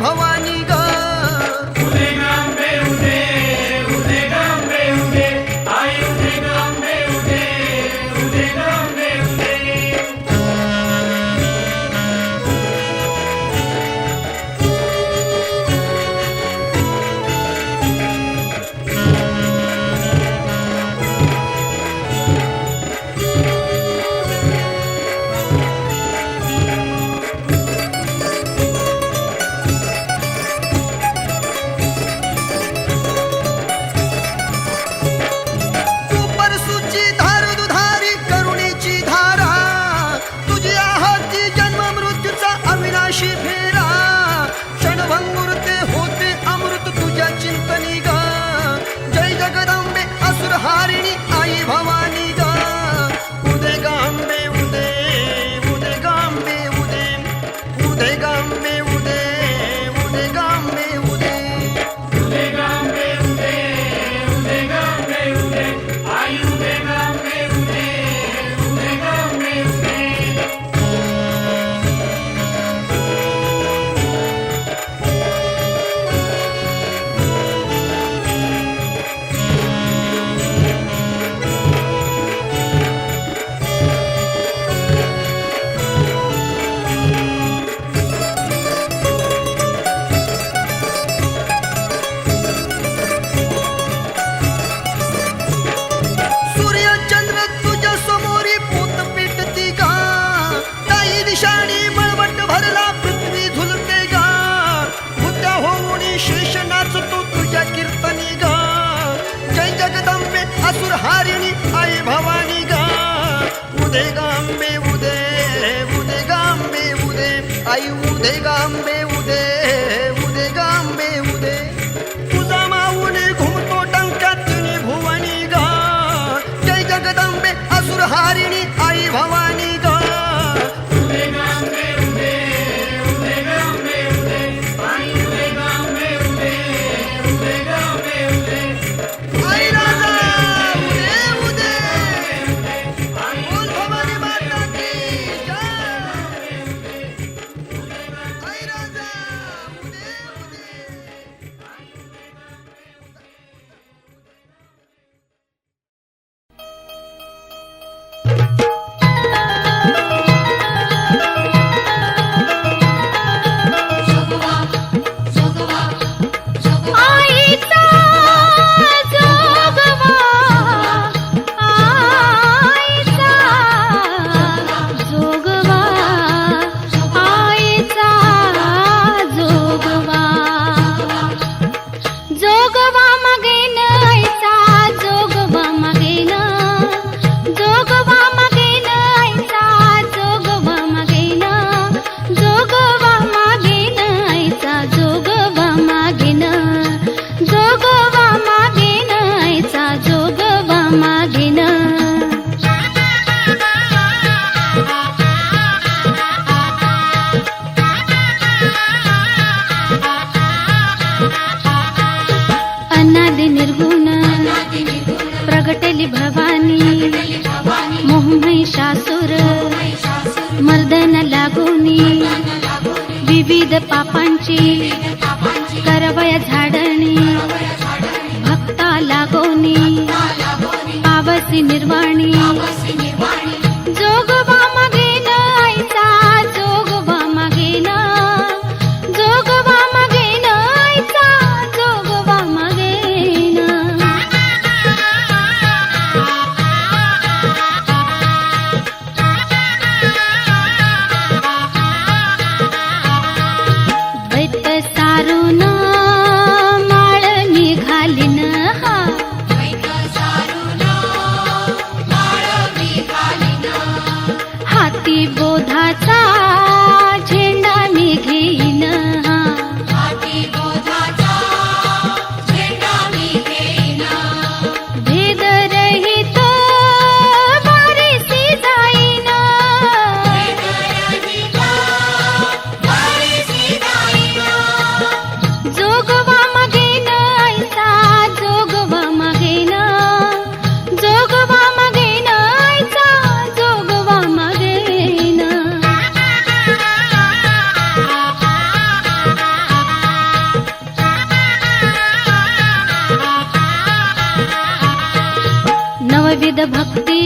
跑完。वाचली भवानी मोहमहिषासुर मर्दन लागोनी विविध पापांची करवय झाडणी भक्ता लागोनी पावसी निर्वाणी जोगवा ಮಾಡಿದ ಭಕ್ತಿ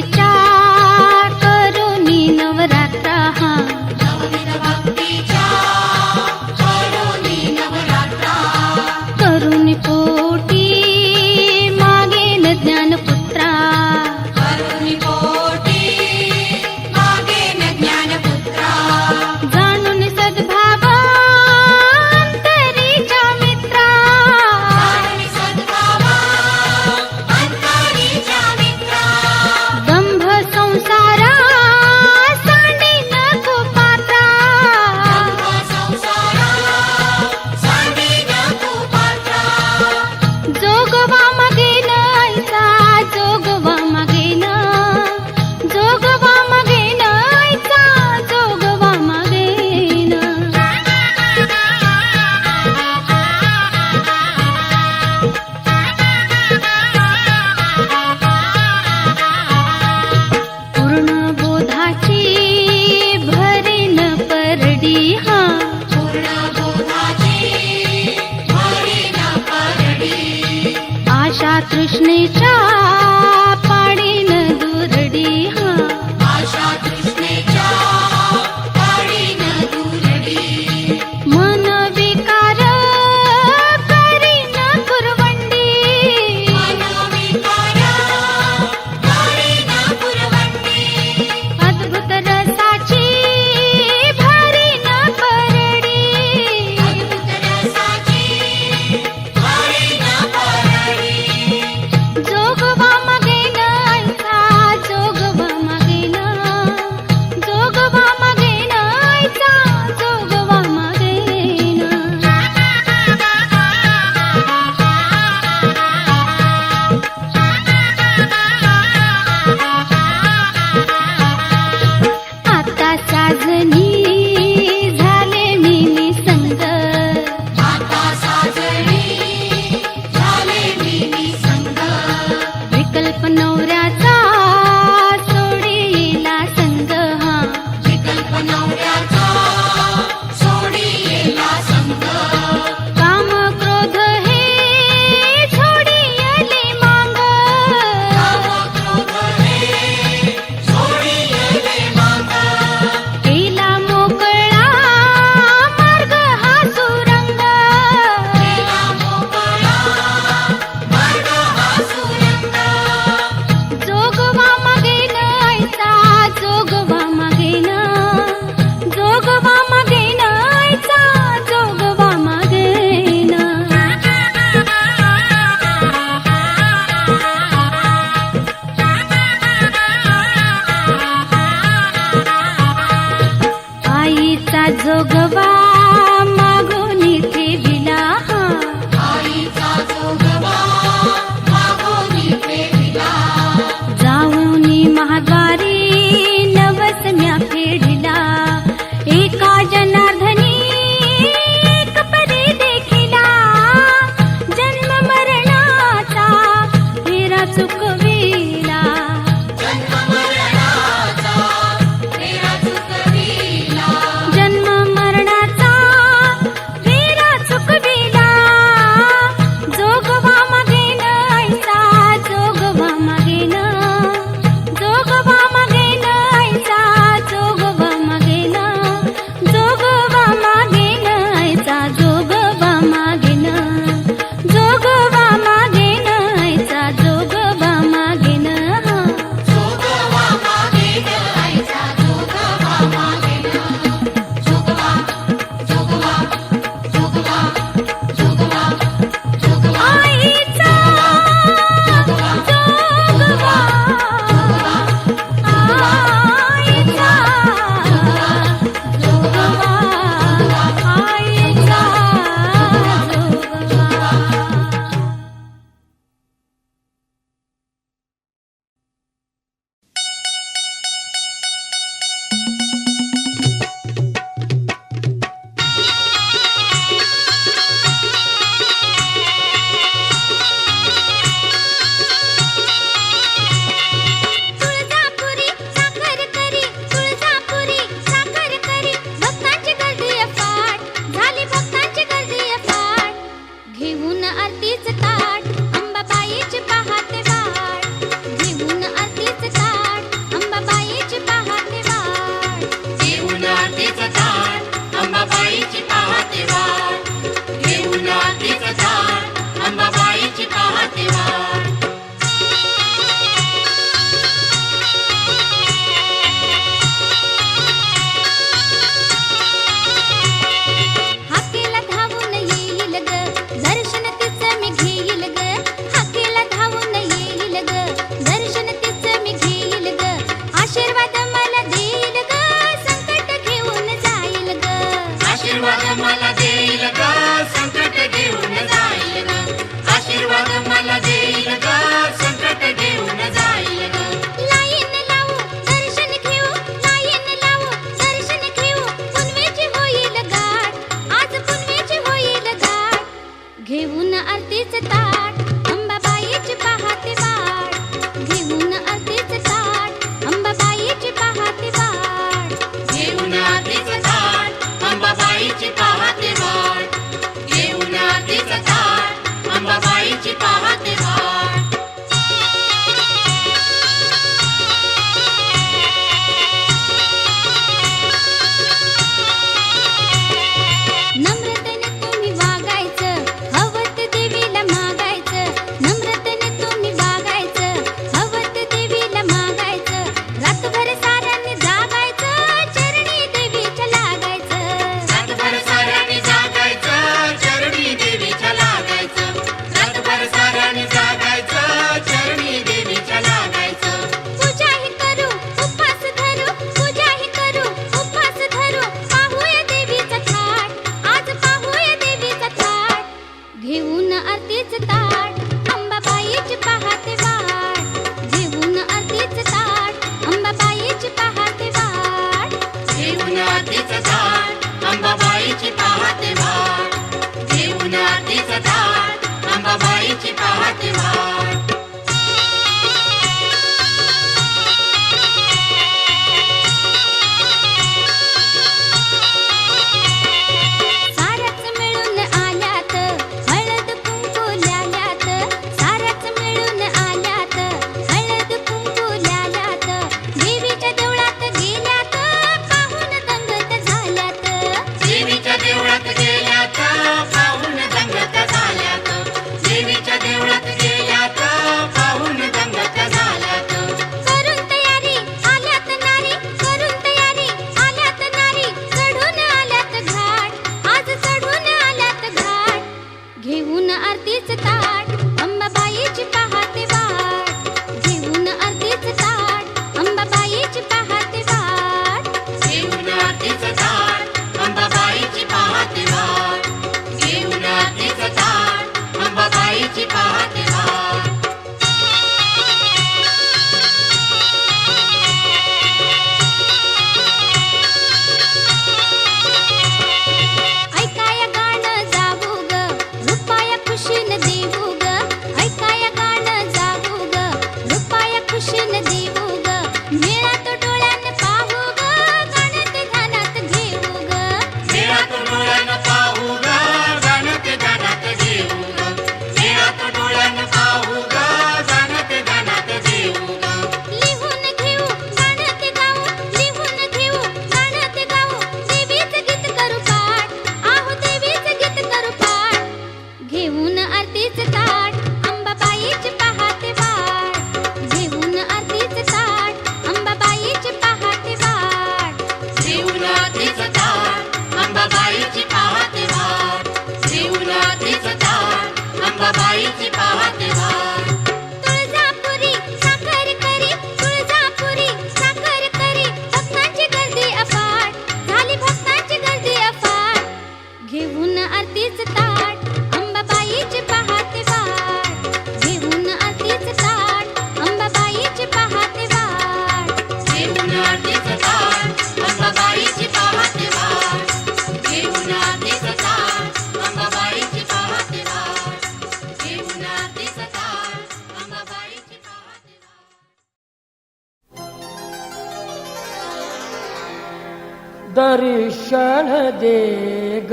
दर्शन देग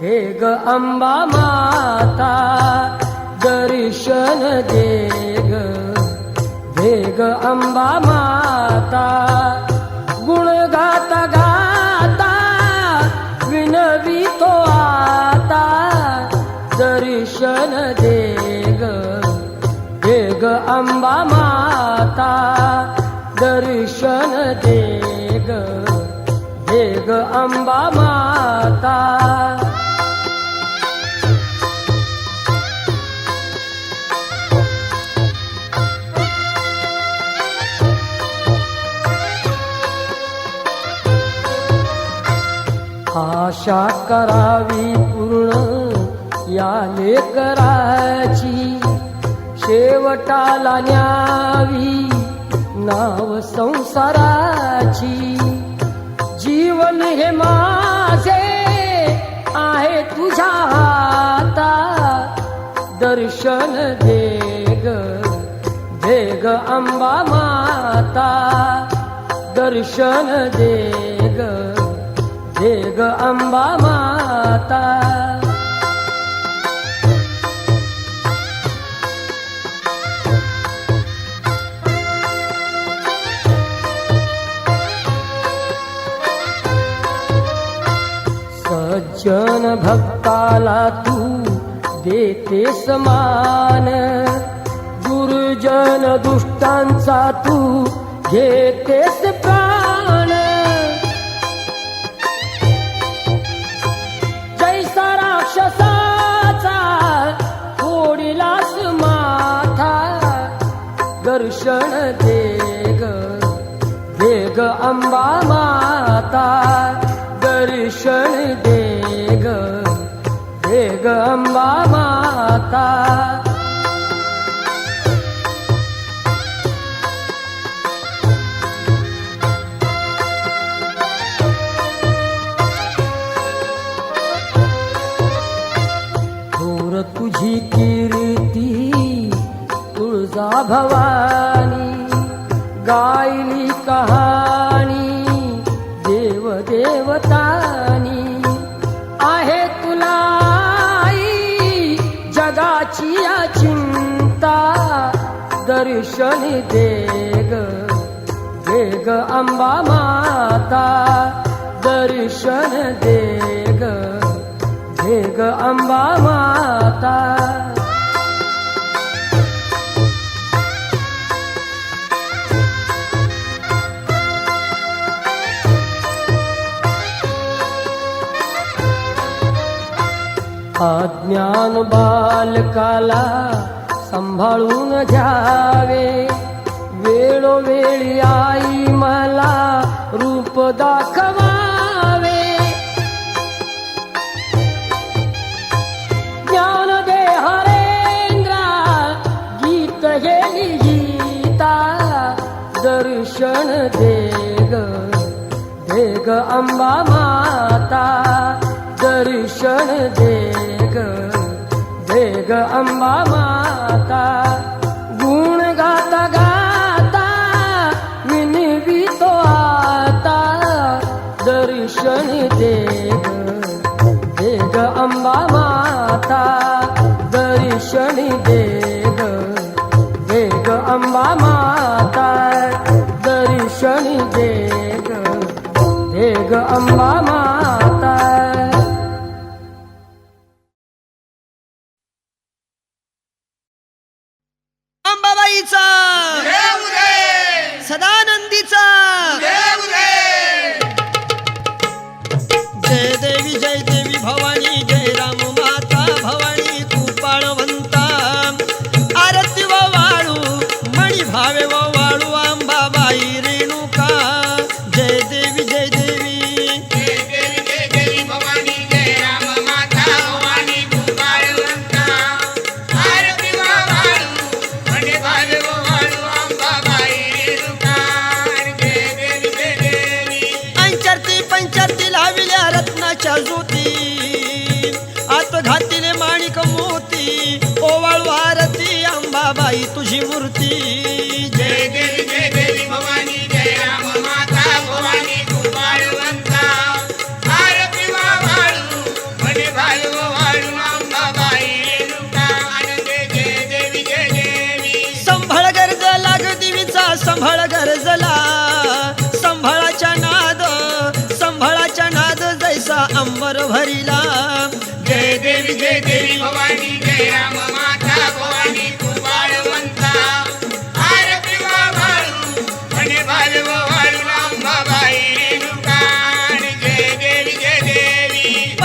देग अंबा माता दर्शन दे ग अंबा माता गुण गाता गाता विनवी तो आता दर्शन दे ग अंबा माता दर्शन देग। एक ग अंबा माता. आशा करावी पूर्ण या लेकराची शेवटाला न्यावी नाव संसाराची. जीवन हे माझे आहे तुझ्या हाता दर्शन दे ग दे ग अंबा माता. दर्शन दे ग दे ग अंबा माता. वचन भक्ताला तू देते समान. दुर्जन दुष्टांचा तू घेतेस प्राण. जैसा राक्षसाचा फोडिलास माथा. दर्शन दे ग दे ग अंबा माता दर्शन दे ग दे ग अंबा माता। दे ग दे ग अंबा माता दर्शन दे ग दे ग अंबा माता. अज्ञान बालकाला सांभाळून घ्यावे. वेळोवेळी आई मला रूप दाखवावे. ज्ञान दे हरेंद्रा गीत हे गीता दर्शन दे ग ग अंबा माता दर्शन दे ग दे ग अंबा माता. दर्शनी दे देग अंबा माता दर्शनी दे देग अंबा माता दर्शनी देग देग अंबा अंबर भरिला. जय देवी जय देवी भवानी जय राम माता भवानी तू बाळवंता आरती वाळू म्हणे वाळू रेणुकाण जय देवी जय देवी.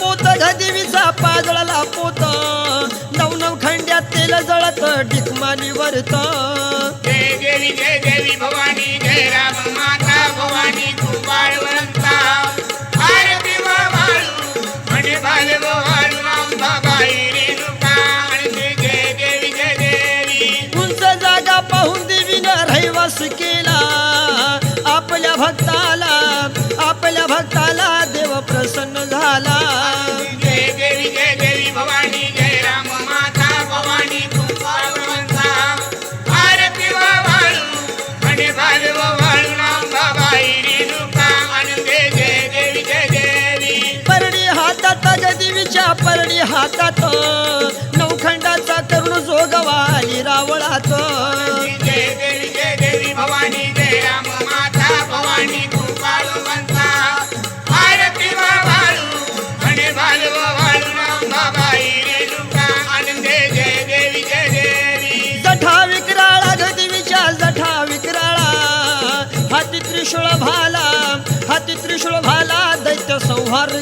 पोत घदिवीचा पोत. खंड्यात तेल जळत डिकमानी वरत जय देवी जय देवी भवानी भक्ताला देव प्रसन्न झाला. जय देवी जय देवी भवानी जय राम माता भवानी तू पावनवंता आरती वाळू म्हणे बालव वाळू बाबाई रेणुका आनंदे जय देवी जय देवी परडी हातात गदिवीच्या परडी हातात. नवखंडाचा करुण जोगवाली रावळात जय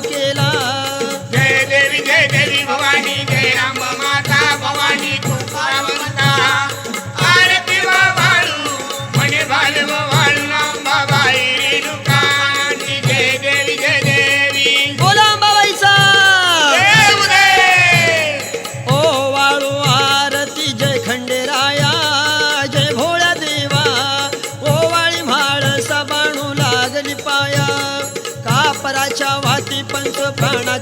केला.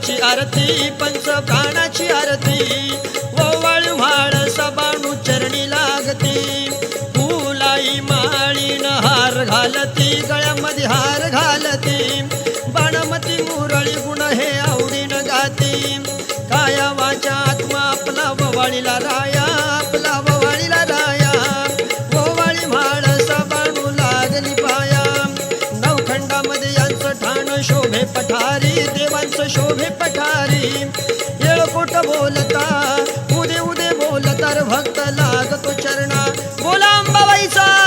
प्राणाची आरती पंच प्राणाची आरती. ओवाळ व्हाळ सबाणू चरणी लागती. फुलाई माळीन हार घालती गळ्यामध्ये हार घालती. बाणमती मुरळी गुण हे आवडीन गाती. काया वाचा आत्मा आपला ववाळीला राया आपला शोभे पठारी. येळकोट बोलता उदे उदे बोलता भक्त लागतो चरणा. बोला अंबाबाईचा.